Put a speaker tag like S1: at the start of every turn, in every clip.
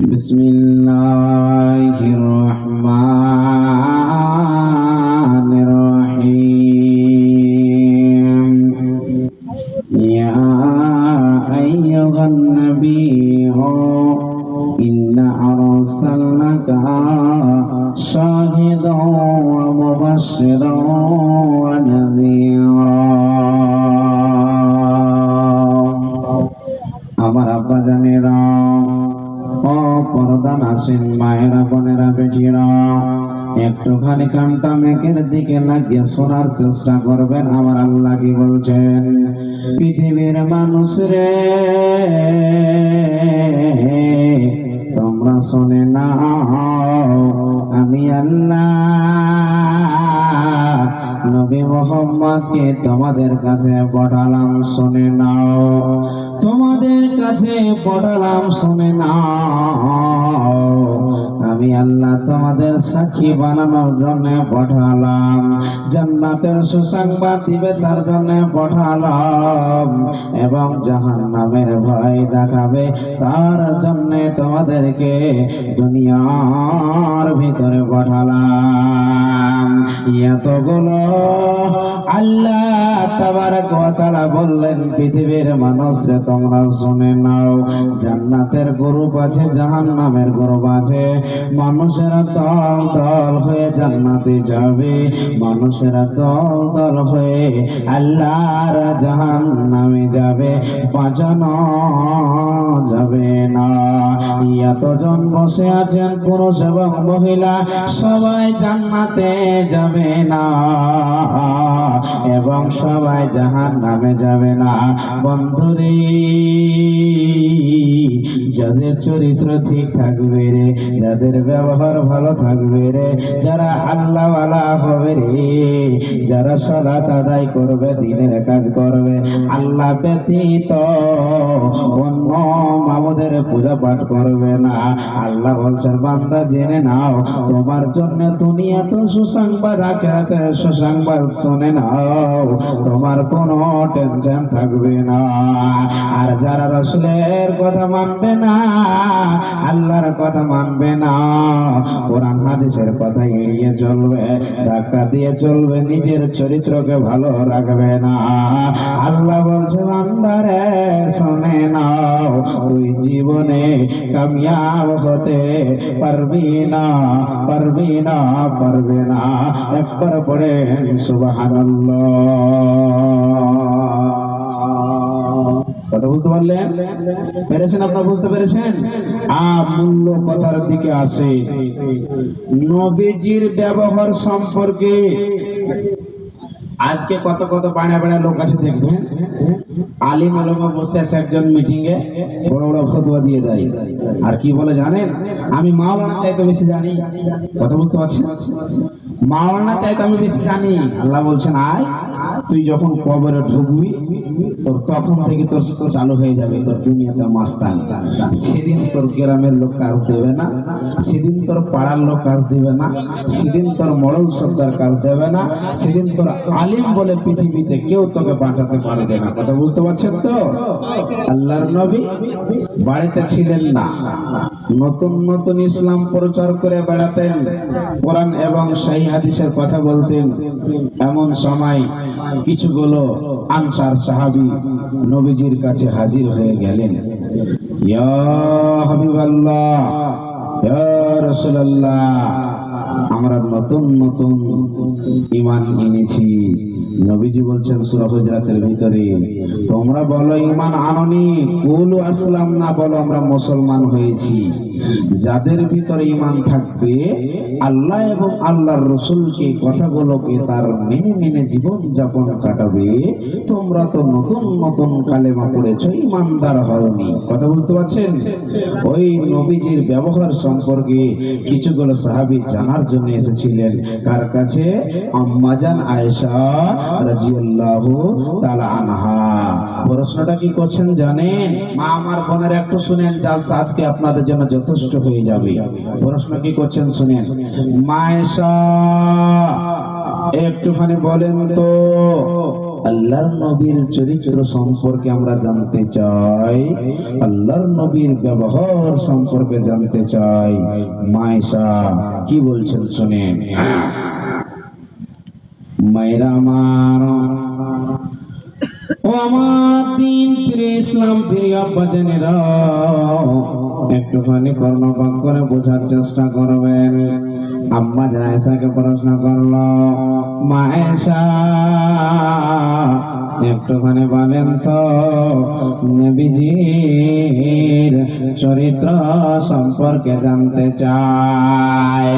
S1: بسم الله الرحمن দিকে শোনার চেষ্টা করবেন, আমার আল্লাহ কি বলছেন? পৃথিবীর মানুষ রে, তোমরা শোনে না আমি আল্লাহ নবী মোহাম্মদকে তোমাদের কাছে পাঠালাম, শুনে নাও। তোমাদের কাছে পাঠালাম, শুনে নাও। আমি আল্লাহ তোমাদের সাক্ষী বানানোর জন্য পাঠালাম, জান্নাতের সুসংবাদ দিবে তার জন্য পাঠালাম, এবং জাহান নামের ভয় দেখাবে তার জন্য তোমাদেরকে দুনিয়ার ভিতরে পাঠালাম। এতগুলো আল্লাহ তাবারক কথা বললেন, পৃথিবীর মানুষরে তোমরা শুনে নাও, জান্নাতের গ্রুপ আছে, জাহান্নামের গ্রুপ আছে। মানুষেরা তল তল হয়ে জান্নাতে যাবে। মানুষেরা দল হয়ে আল্লাহর জাহান্নামে যাবে। বাঁচানো যাবে না। এতজন বসে আছেন পুরুষ এবং মহিলা, সবাই জান্নাতে যাবে না। এবং সবাই জাহান নামে যাবে না। বন্ধুরে, যাদের চরিত্র ঠিক থাকবে রে, যাদের ব্যবহার ভালো থাকবে রে, যারা আল্লাহওয়ালা হবে রে যারা করবে, দিনের কাজ করবে। আল্লাহ ব্যতীত অন্য মামুদের পূজা পাঠ করবে না। আল্লাহ বলছেন, বান্দা, জেনে নাও, তোমার জন্য দুনিয়া তো সুসংবাদ রাখে রাখে সুসংবাদ শুনে নাও। তোমার কোনো টেনশন থাকবে না। আর যারা রসুলের কথা মানবে না, আল্লাহর কথা মানবে না, কোরআন হাদিসের কথা এড়িয়ে চলবে, ধাক্কা দিয়ে চলবে, নিজের চরিত্রকে ভালো রাখবে না। আল্লাহ বলছে, বান্দারে, শোনে নাও, তুই জীবনে কামিয়াব হতে পারবি না পারবি না, পারবে না। একবার পড়ে সুবহানাল্লাহ। কথা বুঝতে পারলেন? পেরেছেন আপনার বুঝতে পেরেছেন? আ, মূল্য কথার দিকে আসে। নবীজির ব্যবহার সম্পর্কে আজকে কত কত বাড়া বাড়া লোক আছে দেখবেন। আলিম আলমা বসে আছে একজন মিটিং এ বড় বড় ফতোয়া দিয়ে দেয়। আর কি বলে জানেন? আমি মাওলানা চাইতে বেশি জানি। কথা বুঝতে পারছেন? মাওলানা চাইতে আমি বেশি জানি। আল্লাহ বলছেন, আয়, তুই যখন কবরে ঢুকবি তোর তখন থেকে তোর চালু হয়ে যাবে, তোর দুনিয়াতে মাস্তান সেদিন তোর গ্রামের লোক কাজ দেবে না, সেদিন তোর পাড়ার লোক কাজ দেবে না, সেদিন তোর মরল সর্দার কাজ দেবে না, সেদিন তোর আলিম বলে পৃথিবীতে কেউ তোকে বাঁচাতে পারবে না। কথা বুঝতে পারছেন তো? আল্লাহর নবী বাড়িতে ছিলেন না। নতুন নতুন ইসলাম প্রচার করে বেড়াতেন। কোরআন এবং সেই হাদিসের কথা বলতেন। এমন সময় কিছুগুলো আনসার সাহাবি নবীজির কাছে হাজির হয়ে গেলেন। আমরা নতুন নতুন ইমান এনেছি। নবীজি বলছেন, সূরা হুজরাতের ভিতরে, তোমরা বলো ইমান আননি? কুলু আসলাম না, বলো, আমরা মুসলমান হয়েছি। যাদের ভিতরে ইমান থাকবে, আল্লাহ এবং আল্লাহর রসুলকে কথাগুলোকে তার মেনে মেনে জীবন যাপন কাটাবে। তোমরা তো নতুন নতুন কালেমা পড়েছো ইমানদার হওনি। কথা বুঝতে পারছেন? ওই নবীজির ব্যবহার সম্পর্কে কিছুগুলো সাহাবী জানার জন্য এসেছিলেন। কার কাছে? আম্মাজান আয়েশা রাজিয়াল্লাহু তাআলা আনহা। প্রশ্নটা কি করছেন জানেন? মা আমার বোনের একটু শুনেন, জালসা আজকে আপনাদের জন্য যথেষ্ট হয়ে যাবে। প্রশ্ন কি করছেন শুনেন। মায়েশা, একটুখানি বলেন তো, আল্লাহর নবীর চরিত্র সম্পর্কে আমরা জানতে চাই। আল্লাহর নবীর ব্যবহার সম্পর্কে জানতে চাই। মায়েশা, কি বলছেন শুনেন। মায়েরা আমার আমার দিন ফিরে ইসলাম ফিরে আব্বা জেনেরা একটুখানি কর্ণপাক করে বোঝার চেষ্টা করবেন। আম্মা জায়সাকে প্রশ্ন করল। মায়েশা একটুখানি বলেন তো, নবীজির চরিত্র সম্পর্কে জানতে চাই।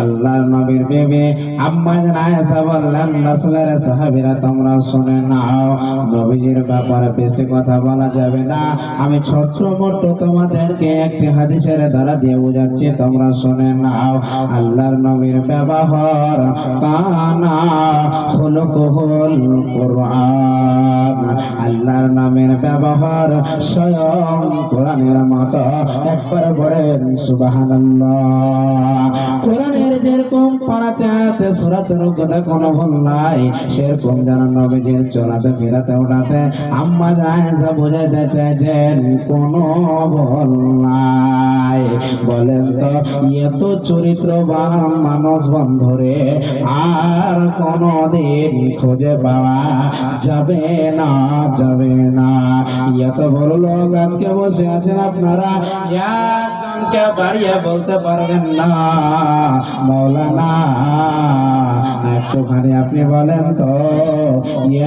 S1: আল্লাহর নবীর বেবে আম্মা জানায়সা বললেন, রাসূলের সাহাবীরা তোমরা শুনে নাও, নবীজির ব্যাপারে বেশি কথা বলা যাবে না। আমি ছোট্ট মোট্ট তোমাদেরকে একটি হাদিসের দ্বারা দিয়ে বোঝাচ্ছি, তোমরা শুনে নাও। আল্লাহর নবীর ব্যবহার কানা, খুলুকুহুল কোরআন। আল্লাহর নামের ব্যবহার স্বয়ং কোরআনের মতো। একবার বলেন সুবাহ কোরআনের যেরকম পড়াতে আয়াতে সূরাতের কথা কোনো ভুল নাই। সেরকম যেন নবীজির চলাতে, ফেরাতে, ওঠাতে আম্মা জায়েজা বোঝাইতে চাইছেন, কোনো ভুল নাই। বলেন তো, এত চরিত্রবান মানুষ বন্ধরে, আর কোনো দিন খুঁজে পাওয়া যাবে না যাবে না। এত বড় লোক আজকে বসে আছেন আপনারা একজনকে দাঁড়িয়ে বলতে পারবেন না। মৌলানা, একটুখানি আপনি বলেন তো,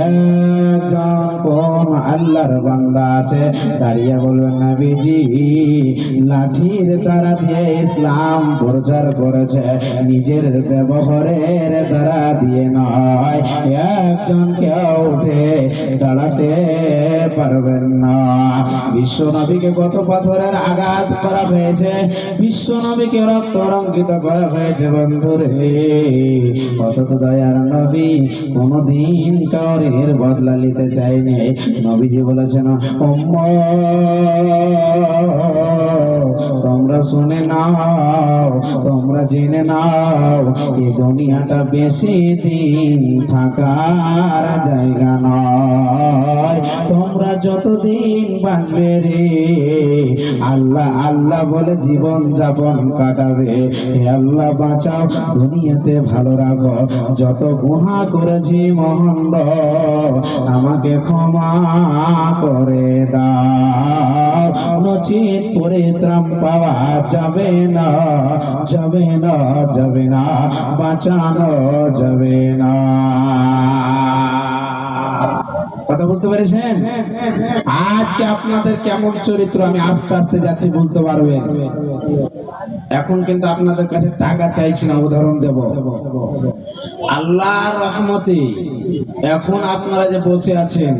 S1: একজন কোন আল্লাহর বান্দা আছে? দাঁড়িয়ে বলবেন না বিজি লাঠির দ্বারা দিয়ে ইসলাম প্রচার করেছে। নিজের ব্যবহারের দ্বারা দিয়ে নয়। একজন কেউ উঠে দাঁড়াতে পারবেন না। বিশ্ব নবীকে কত পাথরের আঘাত করা হয়েছে। বিশ্ব নবীকে রক্ত রঙ্কিত করা হয়েছে বন্ধুরে। অথচ দয়ার নবী কোনদিন কাউরের বদলা নিতে চাইনি নবীজি বলেছেন তোমরা শুনে নাও, তোমরা জেনে নাও এই দুনিয়াটা বেশি দিন থাকার জায়গা নয়। তোমরা যতদিন বাঁচবে রে, আল্লাহ আল্লাহ বলে জীবন যাপন কাটাবে। হে আল্লাহ, বাঁচাও, দুনিয়াতে ভালো রাখো। যত গুণা করেছি মহন্দ, আমাকে ক্ষমা করে দাও। নচিত পরিত্রাণ পাওয়া যাবে না যাবে না যাবে না, বাঁচানো যাবে না। কথা বুঝতে পেরেছেন? আজকে আপনাদের কেমন চরিত্র, আমি আস্তে আস্তে যাচ্ছি, বুঝতে পারবেন? এখন কিন্তু আপনাদের কাছে টাকা চাইছি না, উদাহরণ দেব। আল্লাহর রহমতে এখন আপনারা যে বসে আছেন,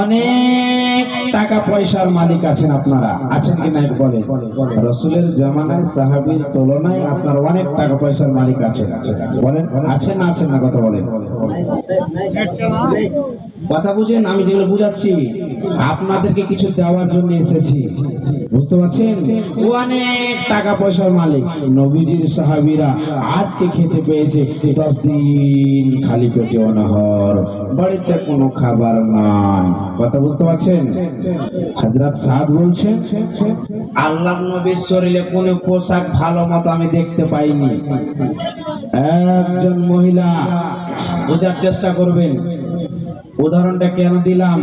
S1: অনেক টাকা পয়সার মালিক আছেন আপনারা। আছেন কি নাই বলে রসুলের জামানায়, সাহাবির তুলনায় আপনার অনেক টাকা পয়সার মালিক আছেন। বলেন, আছেন না আছেন না, কথা বলেন। কথা বুঝেন, আমি যেগুলো বুঝাচ্ছি, আপনাদেরকে কিছু দেওয়ার জন্য এসেছি। বুঝতে পারছেন? অনেক টাকা পয়সার মালিক। নবীজির সাহাবীরা আজকে খেতে পেয়েছে, দশ দিন খালি পেটে অনাহর। বাড়িতে কোনো খাবার নাই। কথা বুঝতে পারছেন? হযরত সাদ বলছেন আল্লাহ নবীর শরীরে কোনো পোশাক ভালো মতো আমি দেখতে পাইনি। একজন মহিলা, বোঝার চেষ্টা করবেন। উদাহরণটা কেন দিলাম?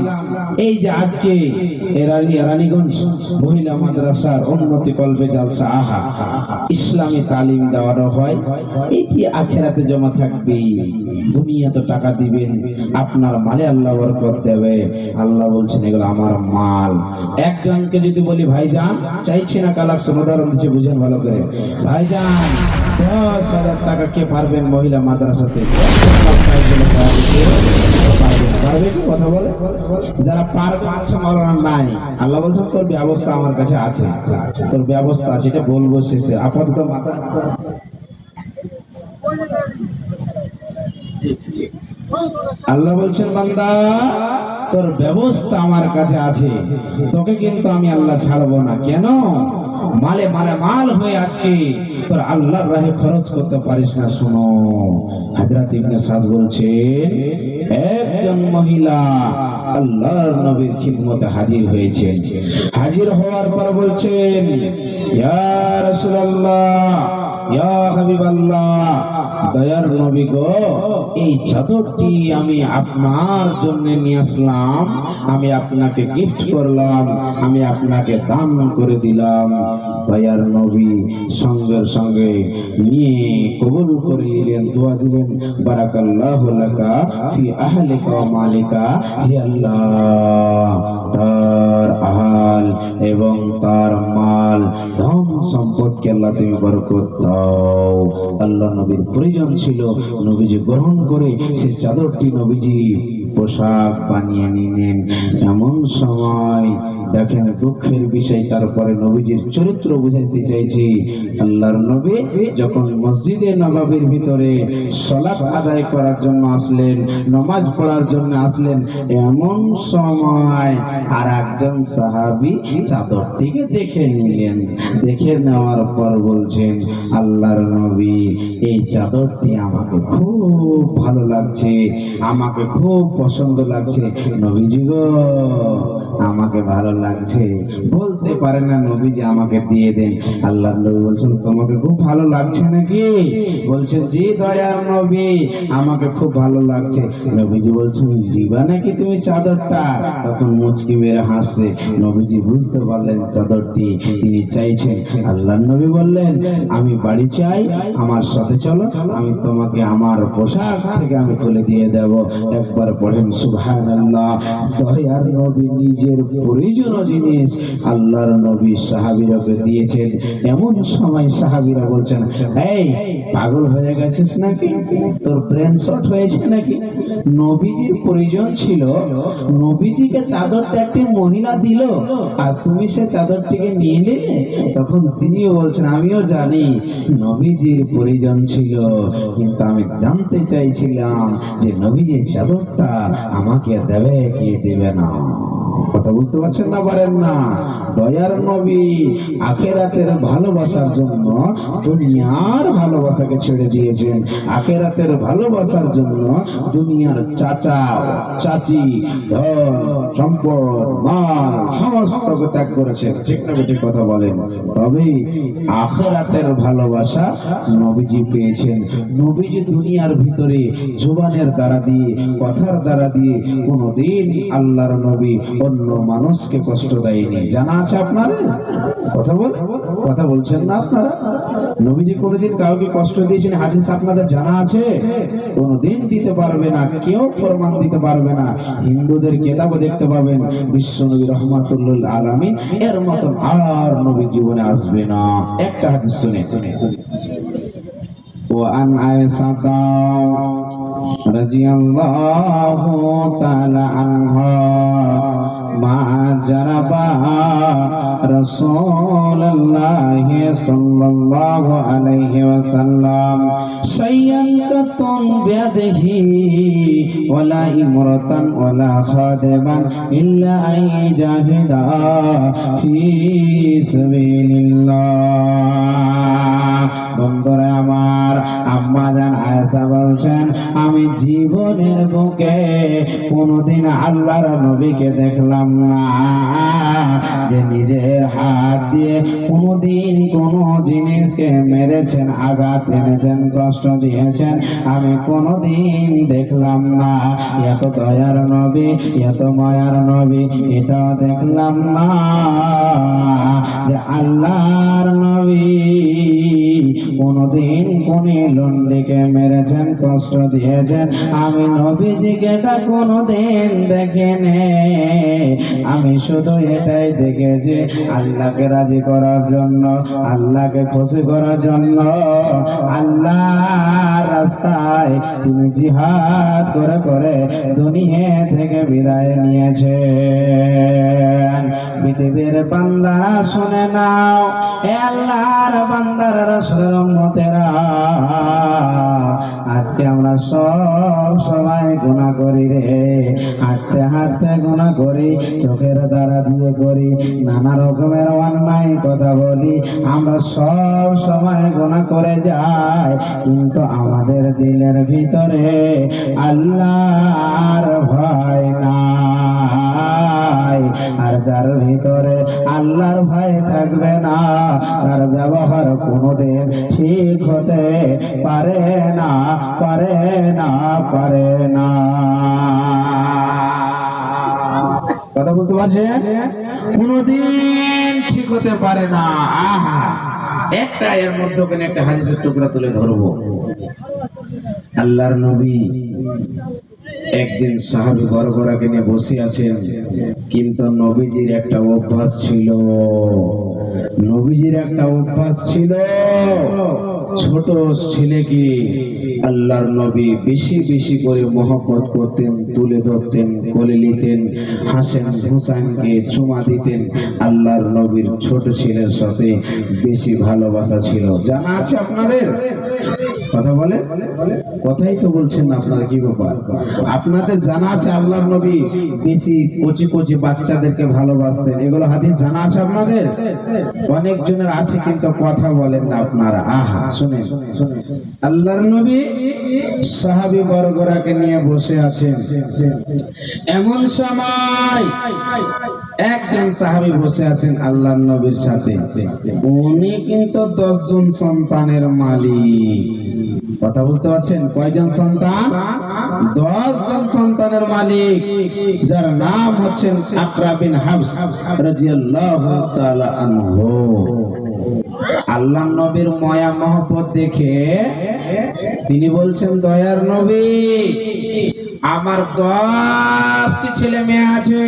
S1: এই যে আজকে রানীগঞ্জ মহিলা মাদ্রাসার উন্নতি কল্পে জালসা, আহা। ইসলামী তালিম দেওয়ানো হয় এটি আখেরাতে জমা থাকবে? দুনিয়া তো টাকা দিবেন, আপনার মালে আল্লাহ বরকত দেবে। আল্লাহ বলছেন, এগুলো আমার মাল। একজনকে যদি বলি, ভাইজান, চাইছি না কালাকশন উদাহরণ দিচ্ছে, বুঝেন ভালো করে। ভাইজান, দশ হাজার টাকা কে পারবেন মহিলা মাদ্রাসাতে? যারা নাই বলছেন, তোর ব্যবস্থা আমার কাছে আছে। তোর ব্যবস্থা আছে, এটা বলব আল্লাহ বলছেন, বান্দা, তোর ব্যবস্থা আমার কাছে আছে। তোকে কিন্তু আমি আল্লাহ ছাড়বো না। কেন? মালে মালে মাল হয়ে আজকে। তোর আল্লাহর রাহে খরচ করতে পারিস না, শোনো। হাজরাত ইবনে সাদ বলছেন, একজন মহিলা আল্লাহর নবীর খিদমতে হাজির হয়েছেন। হাজির হওয়ার পর বলছেন, ইয়া রাসূলুল্লাহ দয়ার নবী গো, এই চাদরটি আমি আপনার জন্য নিয়ে আসলাম। আমি আপনাকে গিফট করলাম, আমি আপনাকে দান করে দিলাম। দয়ার নবী সঙ্গে সঙ্গে নিয়ে করে নিলেন, দোয়া দিলেন, বারাকাল্লাহু ফি মালিকা তার আহাল এবং তার মাল, ধন সম্পদকে আল্লাহ তুমি বরকত দাও। আল্লাহ নবীর প্রয়োজন ছিল নবীজি গ্রহণ করে সে চাদরটি নবীজি পোশাক বানিয়ে নিলেন এমন সময়। দেখেন দুঃখের বিষয়, তারপরে নবীজির চরিত্র বুঝাইতে চাইছি। আল্লাহর নবী যখন মসজিদে নবাবের ভিতরে সলাৎ আদায় করার জন্য আসলেন, নমাজ পড়ার জন্য আসলেন, এমন সময় আর একজন সাহাবি চাদরটিকে দেখে নিলেন। দেখে নেওয়ার পর বলছেন, আল্লাহর নবী, এই চাদরটি আমাকে খুব ভালো লাগছে, আমাকে খুব পছন্দ লাগছে। নবীজি আমাকে ভালো লাগছে। বলতে পারে না নবীজি আমাকে দিয়ে দেন। আল্লাহ নবী বলছেন, তোমাকে খুব ভালো লাগছে নাকি? বলছেন, জি দয়ার নবী, আমাকে খুব ভালো লাগছে। নবীজি বলছেন, দিবা নাকি তুমি চাদরটা? তখন মুচকি মেরে হাসছে। নবীজি বুঝতে পারলেন চাদরটি তিনি চাইছেন। আল্লাহ নবী বললেন, আমি বাড়ি চাই, আমার সাথে চলো। আমি তোমাকে আমার পোশাক থেকে আমি খুলে দিয়ে দেব। একবার পড়েন সুবহানাল্লাহ। দয়ার নবী নিজের প্রয়োজনীয় জিনিস আল্লাহর নবী সাহাবীরাকে দিয়েছেন। এমন সময় সাহাবীরা বলছেন, এই, পাগল হয়ে গেছিস নাকি? তোর ব্রেন শট হয়েছে নাকি? নবীজির প্রয়োজন ছিল, নবীজিকে চাদরটা একটি মহিলা দিল আর তুমি সে চাদরটিকে নিয়ে নিলে? তখন তিনিও বলছেন, আমিও জানি, নবীজির প্রয়োজন ছিল। কিন্তু আমি জানতে চাইছিলাম যে নবীজির চাদরটা আমাকে দেবে কি দেবে না? কথা বুঝতে পারছেন না পারেন না? দয়ার নবী আখেরাতের ভালোবাসার জন্য দুনিয়ার ভালোবাসাকে ছেড়ে দিয়েছেন। আখেরাতের ভালোবাসার জন্য দুনিয়ার চাচা, চাচি, ধন, সম্পদ মাল সমস্ত ত্যাগ করেছেন। ঠিক না ঠিক কথা বলেন? তবে আখেরাতের ভালোবাসা নবীজি পেয়েছেন। নবীজি দুনিয়ার ভিতরে জুবানের দ্বারা দিয়ে, কথার দ্বারা দিয়ে কোনোদিন আল্লাহর নবী অন্য মানুষকে কষ্ট দেয়নি। জানা আছে আপনার? কথা বল, কথা বলছেন না আপনারা? নবীজি কোনোদিন কাউকে কষ্ট দিয়েছেন, হাদিস আপনাদের জানা আছে? কোনোদিন দিতে পারবে না, কেউ প্রমাণ দিতে পারবে না। হিন্দুদের কেতাবও দেখতে পাবেন বিশ্ব নবী রহমাতুল্লুল আলমী এর মতন আর নবী জীবনে আসবে না। একটা হাদিস শুনে। ও আন আয়সা রাজিয়াল্লাহু তাআলা আনহা মা জারাবা রাসূলুল্লাহ সাল্লাল্লাহু আলাইহি ওয়াসাল্লাম শাইয়ান কাতুন বিয়াদিহি ওয়ালা ইমরাতান ওয়ালা খাদেমান ইল্লা আই জাহিদা ফি সাবিলিল্লাহ। বন্ধুরা আমার, আম্মা জান বলছেন, আমি জীবনের বুকে কোনোদিন আল্লাহর নবীকে দেখলাম না। যে নিজের হাত দিয়ে কোনোদিন কোনো জিনিসকে মেরেছেন, আঘাত এনেছেন, কষ্ট দিয়েছেন, আমি কোনোদিন দেখলাম না। এত দয়ার নবী, এত মায়ার নবী এটা দেখলাম না যে আল্লাহর নবী কোনদিন কোন লন্ডিকে মেরেছেন কষ্ট দিয়েছেন। আমি নবীজিকে এটা কোনদিন দেখেনে আমি শুধু এটাই দেখেছি, আল্লাহকে রাজি করার জন্য, আল্লাহকে খুশি করার জন্য। আল্লাহ রাস্তায় তিনি জিহাদ করে করে দুনিয়া থেকে বিদায় নিয়েছে পৃথিবীর বান্দারা শুনে নাও এ আল্লাহর বান্দারা রসুলের উম্মতেরা। আজকে আমরা সব সময় গুণা করি রে। হাঁটতে হাঁটতে গুণা করি, চোখের দ্বারা দিয়ে করি, নানা রকমের অন্যায় কথা বলি। আমরা সব সময় গুণা করে যাই, কিন্তু আমাদের দিলের ভিতরে আল্লাহর ভয় নাই। আর যার ভিতরে থাকবে না। তার ব্যবহার কোনোদিন ঠিক হতে পারে না পারে না পারে না। কথা বুঝতে পারছেন? কোনোদিন ঠিক হতে পারে না। আহা, একটা এর মধ্যে ওখানে একটা হাদিসের টুকরা তুলে ধরবো। আল্লাহর নবী একদিন সাহাবি বর্গরাকে নিয়ে বসে আছেন। কিন্তু নবীজির একটা অভ্যাস ছিল। নবীজির একটা অভ্যাস ছিল, ছোট ছেলেকে আল্লাহর নবী বেশি বেশি করে মহব্বত করতেন, তুলে ধরতেন, কোলে নিতেন, হাসেন, হুসাইনকে চুমা দিতেন। আল্লাহর নবীর ছোট ছেলের সাথে বেশি ভালোবাসা ছিল। জানা আছে আপনাদের? কথা বলে? কথাই তো বলছেন আপনারা কি ব্যাপার? আপনাদের জানা আছে আল্লাহর নবী বেশি কচি কচি বাচ্চাদেরকে ভালোবাসতেন। এগুলো হাদিস জানা আছে আপনাদের? অনেক জনের আছে কিন্তু কথা বলেন না আপনারা। আহা, শুনেন। আল্লাহর নবী সাহাবী বর্গরাকে নিয়ে বসে আছেন। এমন সময় একজন সাহাবী বসে আছেন আল্লাহর নবীর সাথে। উনি কিন্তু দশজন সন্তানের মালিক। কথা বুঝতে পারছেন? কয়জন সন্তান? দশ জন সন্তানের মালিক, যার নাম হচ্ছেন আকরা বিন হাফস রাদিয়াল্লাহু আল্লাহ নবীর মায়া মহব্বত দেখে তিনি বলছেন, দয়ার নবী, আমার দশটি ছেলে মেয়ে আছে।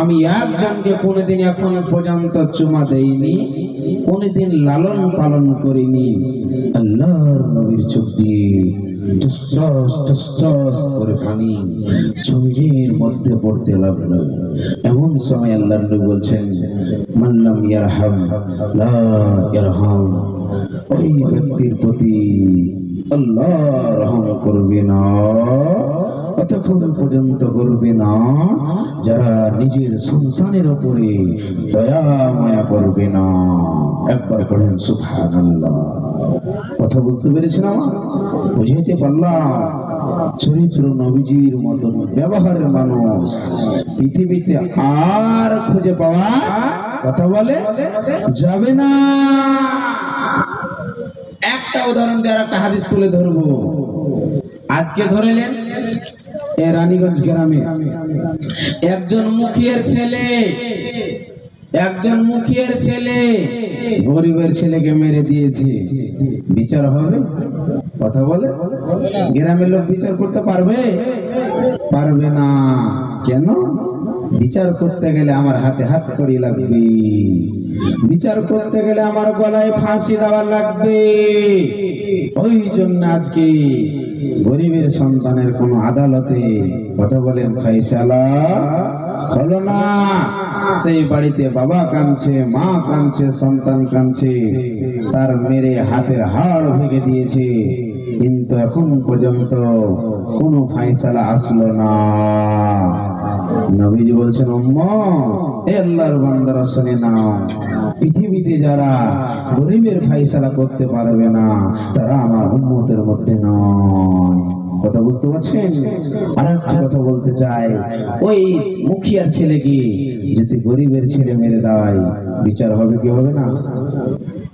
S1: আমি একজনকে কোনোদিন এখন পর্যন্ত চুমা দেইনি, কোনোদিন লালন পালন করিনি। আল্লাহর নবীর চোখ দিয়ে টস টস টস করে পানি চোখের মধ্যে পড়তে লাগল। এমন সময় আল্লাহর নবী বলছেন মাল্লাম ইয়ারহাম, লা ইয়ারহাম। ওই ব্যক্তির প্রতি আল্লাহ রহম করবে না ততক্ষণ পর্যন্ত করবে না, যারা নিজের সন্তানের উপরে দয়া মায়া করবে না। একবার পড়েন সুবহানাল্লাহ। কথা বুঝতে পেরেছিলাম বুঝাইতে পারলাম, চরিত্র নবীজির মতন ব্যবহারের মানুষ। পৃথিবীতে আর খুঁজে পাওয়া কথা বলে যাবে না। একটা উদাহরণ দিয়ে আর একটা হাদিস তুলে ধরবো। আজকে ধরেলেন এ রানীগঞ্জ গ্রামে একজন মুখিয়ার ছেলে একজন মুখিয়ার ছেলে গরিবের ছেলেকে মেরে দিয়েছে। বিচার হবে? কথা বলে? গ্রামের লোক বিচার করতে পারবে? পারবে না। কেন? বিচার করতে গেলে আমার হাতে হাত কড়ি লাগবে। বিচার করতে গেলে আমার গলায় ফাঁসি দেওয়া লাগবে। ওই জন্য আজকে গরিবের সন্তানের কোন আদালতে কথা বলেন ফাইসালা হলো না। সেই বাড়িতে বাবা কাঁদছে, মা কাঁদছে, সন্তান কাঁদছে। তার মেরে হাতের হাড় ভেঙে দিয়েছে। কিন্তু এখন পর্যন্ত কোনো ফাইসালা আসলো না। নবীজি বলছেন এ আল্লাহর বান্দারা শুনে নাও, পৃথিবীতে যারা গরিবের ফাইসালা করতে পারবে না, তারা আমার উন্মতের মধ্যে নয়। কথা বুঝতে পারছেন? আর একটা কথা বলতে চাই, ওই মুখিয়ার ছেলেকে যদি গরিবের ছেলে মেরে দেয়, বিচার হবে কি হবে না?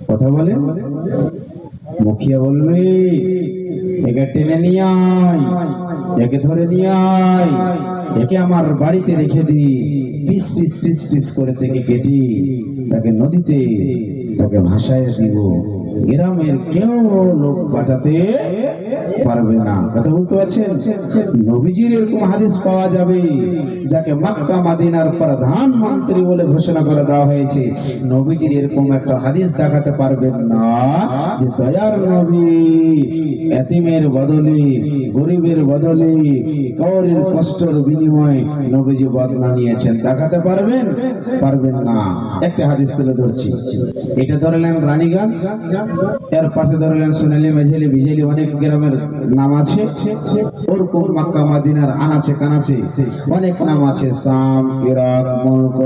S1: কথা বলে মুখিয়া বলবে, একে টেনে নিয়ে আয়, একে ধরে নিয়ে আয়, একে আমার বাড়িতে রেখে দি। পিস পিস পিস পিস করে থেকে কেটি তাকে নদীতে তাকে ভাসায় দিব। গ্রামের কেউ লোক বাঁচাতে পারবে না। কথা বুঝতে পারছেন? নবীজির এরকম হাদিস পাওয়া যাবে, যাকে মক্কা, মাদিনার প্রধানমন্ত্রী বলে ঘোষণা করে দেওয়া হয়েছে। নবীজির এরকম একটা হাদিস দেখাতে পারবেন না, যে দয়ার নবী এতিমের বদলে, গরিবের বদলে কৌরের কষ্টের বিনিময়ে নবীজি বদলা নিয়েছেন। দেখাতে পারবেন? পারবেন না। একটা হাদিস তুলে ধরছি। এটা ধরলেন রানীগঞ্জ। এর পাশে ধরলেন সোনালি, মেঝেলি, বিজেলি অনেক গ্রামের নাম আছে। ওরকম মাক্কা মাদিনার আনাচে কানাচে। অনেক নাম আছে, সাম, ইরাক, মুলক,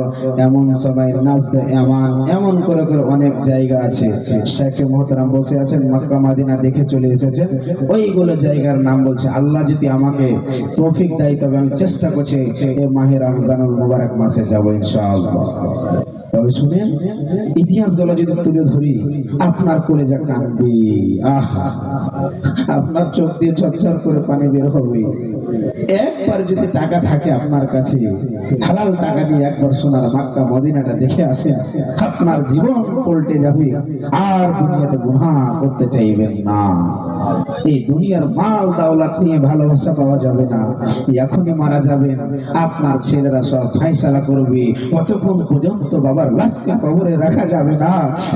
S1: এমন সবাই নাজদ, এমান, এমন করে করে অনেক জায়গা আছে। শেখে মোহতারাম বসে আছেন, মাক্কা মাদিনা দেখে চলে এসেছেন। ওইগুলো জায়গার নাম বলছে, আল্লাহ যদি আমাকে তৌফিক দেয়, তবে আমি চেষ্টা করছি এই মাহে রমজানুল মুবারক মাসে যাব ইনশাআল্লাহ। তবে শুনেন ইতিহাসগুলো যদি তুলে ধরি, আপনার কলেজা কাঁদবে আহা, আপনার চোখ দিয়ে ঝরঝর করে পানি বের হবে। একবার যদি টাকা থাকে আপনার কাছে, হালাল টাকা দিয়ে একবার সোনার মাক্কা মদিনাটা দেখে আসেন, আপনার জীবন পল্টে যাবে, আর দুনিয়াতে গুনাহ করতে চাইবেন না। এই দুনিয়ার মাল দাওলাত নিয়ে ভালোবাসা পাওয়া যাবে না। এখনই মারা যাবেন আপনার ছেলেরা সব ফাইসালা করবে। কতক্ষণ পর্যন্ত বাবার লাশকে কবরে রাখা যাবে না,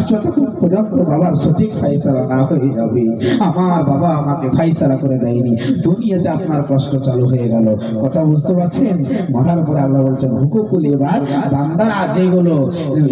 S1: যতক্ষণ পর্যন্ত বাবার সঠিক ফাইসালা না হয়ে যাবে, আমার বাবা আমাকে ফাইসালা করে দেয়নি। দুনিয়াতে আপনার কষ্ট চালু হয়ে গেল। কথা বুঝতে পারছেন? মরার পরে আল্লাহ বলছেন হুকুকুল এবার বান্দারা যেগুলো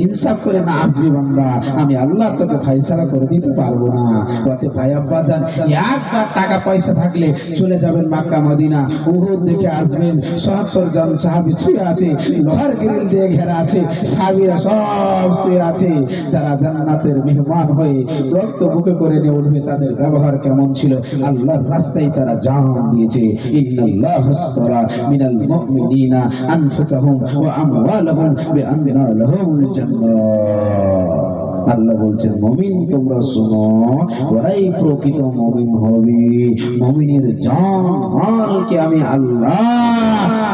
S1: ইনসাফ করে না, আসবি বান্দা। আমি আল্লাহ তোকে ফাইসালা করে দিতে পারব না। ওতে ভাই আব্বা যান একবার টাকা পয়সা থাকলে চলে যাবেন মাক্কা মদিনা। উহুদ দেখে আসবেন, সত্তর জন সাহাবি শুয়ে আছে, লোহার গ্রিল দিয়ে ঘেরা আছে, সাহাবিরা সব শুয়ে আছে। যারা জান্নাতের মেহমান হয়ে রক্ত বুকে করে নিয়ে উঠবে, তাদের ব্যবহার কেমন ছিল? আল্লাহর রাস্তায় তারা জান দিয়েছে, ইন্নাল্লাহ হাসতারা মিনাল মুমিনিনা আনফুসাহুম ওয়া আমওয়ালাহুম বিআন্না লাহুমুল জান্নাহ আল্লাহ বলছেন, মমিন তোমরা শোনো, ওরাই প্রকৃত মমিন হবে। মমিনের জান আমি আল্লাহ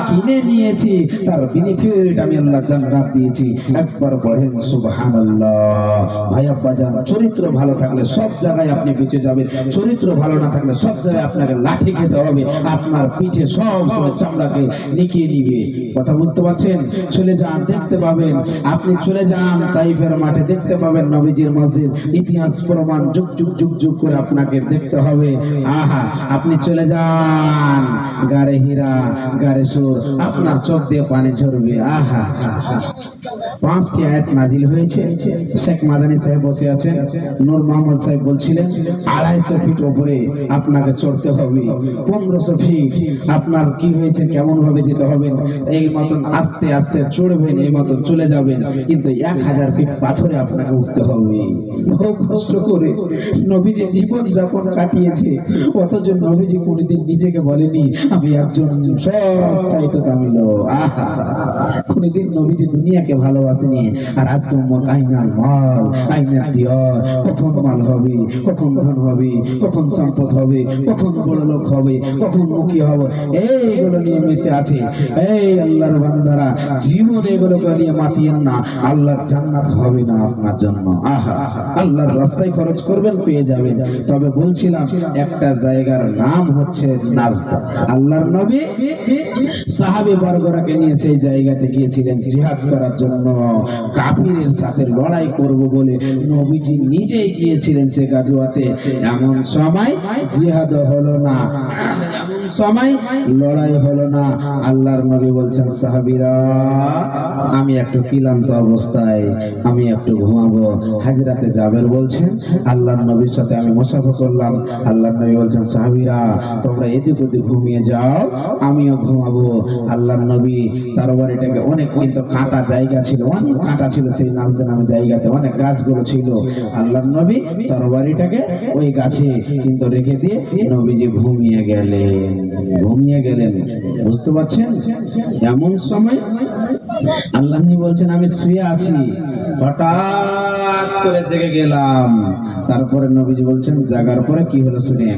S1: কিনে নিয়েছি তার বেনিফিট আমি আল্লাহ জান্নাত দিয়েছি। একবার পড়েন, সুবহানাল্লাহ। চরিত্র ভালো থাকলে সব জায়গায় আপনি বেঁচে যাবেন। চরিত্র ভালো না থাকলে সব জায়গায় আপনাকে লাঠি খেতে হবে। আপনার পিঠে সব সময় চামড়াকে নিকিয়ে নিবে। কথা বুঝতে পারছেন? চলে যান, দেখতে পাবেন। আপনি চলে যান, তাইফের মাঠে দেখতে পাবেন। নবীজির মসজিদ। ইতিহাস, প্রমাণ, যুগ যুগ যুগ যুগ করে আপনাকে দেখতে হবে। আহা, আপনি চলে যান। গাড়ে হীরা, গাড়ে সুর, আপনার চোখ দিয়ে পানি ঝরবে। আহা। পাঁচটি আয়াত নাজিল হয়েছে। শেখ মাদানী সাহেব বসে আছেন। নূর মোহাম্মদ সাহেব বলছিলেন, আড়াইশো ফিট উপরে আপনাকে চড়তে হবে। পনেরোশো ফিট, আপনার কি হয়েছে কেমন ভাবে যেতে হবে? এই মতন আস্তে আস্তে চড়বেন এই মতন চলে যাবেন। কিন্তু এক হাজার ফিট পাথরে আপনাকে উঠতে হবে। কষ্ট করে নবীজি জীবন যাপন কাটিয়েছে। অথচ নবীজি কোনদিন নিজেকে বলেনি, আমি একজন সব চাইতো তামিল। আহা কোনদিন নবীজি দুনিয়াকে আর আজকে আইনার মাল, আইনার দিয়র। কখন মাল হবে? কখন ধন হবে? কখন সম্পদ হবে? কখন বড় লোক হবে? কখন মুখী হবে? এইগুলো আছে। এই আল্লাহর বান্দারা নিয়ে মাতিয়েন না। আল্লাহর জান্নাত হবে না আপনার জন্য। আহা, আল্লাহর রাস্তায় খরচ করবেন, পেয়ে যাবেন। তবে বলছিলাম, একটা জায়গার নাম হচ্ছে নাজদা আল্লাহর নবী সাহাবী বর্গরাকে নিয়ে সেই জায়গাতে গিয়েছিলেন জিহাদ করার জন্য। কাফিরের সাথে লড়াই করব বলে নবীজি নিজেই গিয়েছিলেন সে গাজুয়াতে এমন সময় জিহাদ হলো না। এমন সময় লড়াই হলো না। আল্লাহর নবী বলছেন, সাহাবীরা, আমি একটু ক্লান্ত অবস্থায়, আমি একটু ঘুমাবো। হাজরাতে জাবের বলছেন, আল্লাহর নবীর সাথে আমি মুসাফা করলাম। আল্লাহর নবী বলছেন, সাহাবীরা, তোমরা এদিক ওদিক ঘুমিয়ে যাও, আমিও ঘুমাবো। আল্লাহর নবী তার বাড়িটাকে অনেক কিন্তু কাঁটা জায়গা ছিল অনেক কাঁটা ছিল সেই নাজদে নামে জায়গাতে, অনেক গাছগুলো ছিল। আল্লাহর নবী তার বাড়িটাকে ওই গাছে কিন্তু রেখে দিয়ে নবীজি ঘুমিয়ে গেলেন। ঘুমিয়ে গেলেন। বুঝতে পারছেন? এমন সময় আল্লাহ বলছেন, আমি শুয়ে আছি। হঠাৎ করে জেগে গেলাম। তারপরে নবীজি বলছেন, জাগার পরে কি হলো শুনেন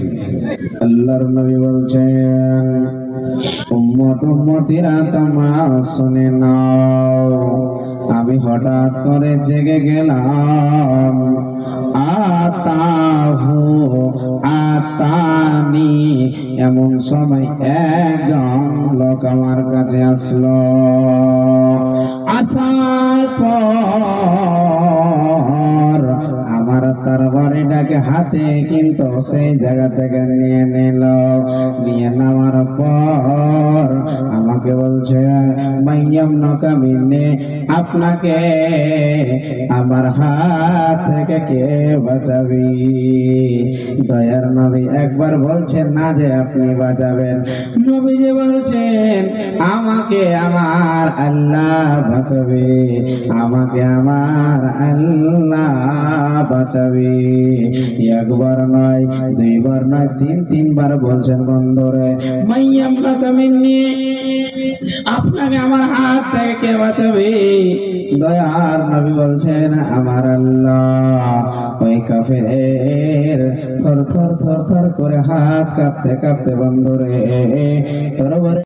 S1: আল্লাহর নবী বলছেন, উম্মত উম্মতিরা তোমা শুনে নাও। আমি হঠাৎ করে জেগে গেলাম। আতাহু, আতানি, এমন সময় একজন লোক আমার কাছে আসলো। আসার পর আমার তার বাড়িটাকে হাতে কিন্তু সেই জায়গা থেকে নিয়ে নিল। নিয়ে নেওয়ার পর আমাকে বলছে, মাইয়াম নকা মিনে আপনাকে আমার হাত থেকে কে বাঁচাবি? দয়ার নবী একবার বলছেন না যে আপনি বাঁচাবেন। নবী যে বলছেন, আমাকে আমার আল্লাহ বাঁচাবে। আমাকে আমার আল্লাহ বাঁচাবে। একবার নয়, দুইবার নয়, তিন, তিনবার বলছেন বন্ধরে মাইয়াম কামিনী আপনাকে আমার হাত থেকে কে বাঁচাবে? দয়ার নবী বলছেন, আমার আল্লাহ। ওই কাফের থর থর থর থর করে হাত কাঁপতে কাঁপতে বন্ধুরে, তোর